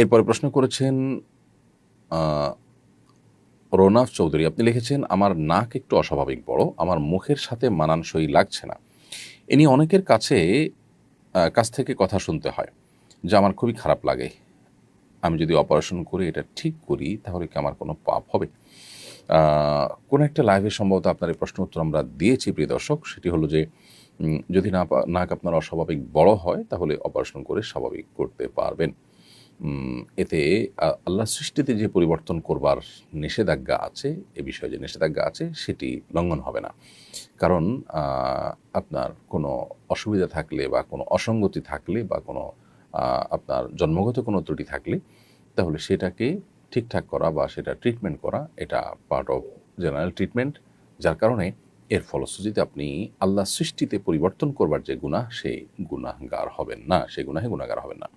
এরপরে প্রশ্ন করেছেন রোনাফ চৌধুরী, আপনি লিখেছেন, আমার নাক একটু অস্বাভাবিক বড়, আমার মুখের সাথে মানানসই লাগছে না। এ নিয়ে অনেকের কাছে কাছ থেকে কথা শুনতে হয়, যা আমার খুবই খারাপ লাগে। আমি যদি অপারেশন করে এটা ঠিক করি, তাহলে কি আমার কোনো পাপ হবে? কোনো একটা লাইভে সম্ভবত আপনার এই প্রশ্ন উত্তর আমরা দিয়েছি, প্রিয় দর্শক, সেটি হলো যে যদি নাক আপনার অস্বাভাবিক বড় হয়, তাহলে অপারেশন করে স্বাভাবিক করতে পারবেন। এতে আল্লাহ সৃষ্টিতে যে পরিবর্তন করবার নিষেধাজ্ঞা আছে, এ বিষয়ে যে নিষেধাজ্ঞা আছে, সেটি লঙ্ঘন হবে না। কারণ আপনার কোনো অসুবিধা থাকলে বা কোনো অসঙ্গতি থাকলে বা কোনো আপনার জন্মগত কোনো ত্রুটি থাকলে, তাহলে সেটাকে ঠিকঠাক করা বা সেটা ট্রিটমেন্ট করা, এটা পার্ট অফ জেনারেল ট্রিটমেন্ট যার কারণে এর ফলশ্রুতিতে আপনি আল্লাহ সৃষ্টিতে পরিবর্তন করবার যে গুনাহ সেই গুনাহগার হবেন না সেই গুনাহে গুনাহগার হবেন না।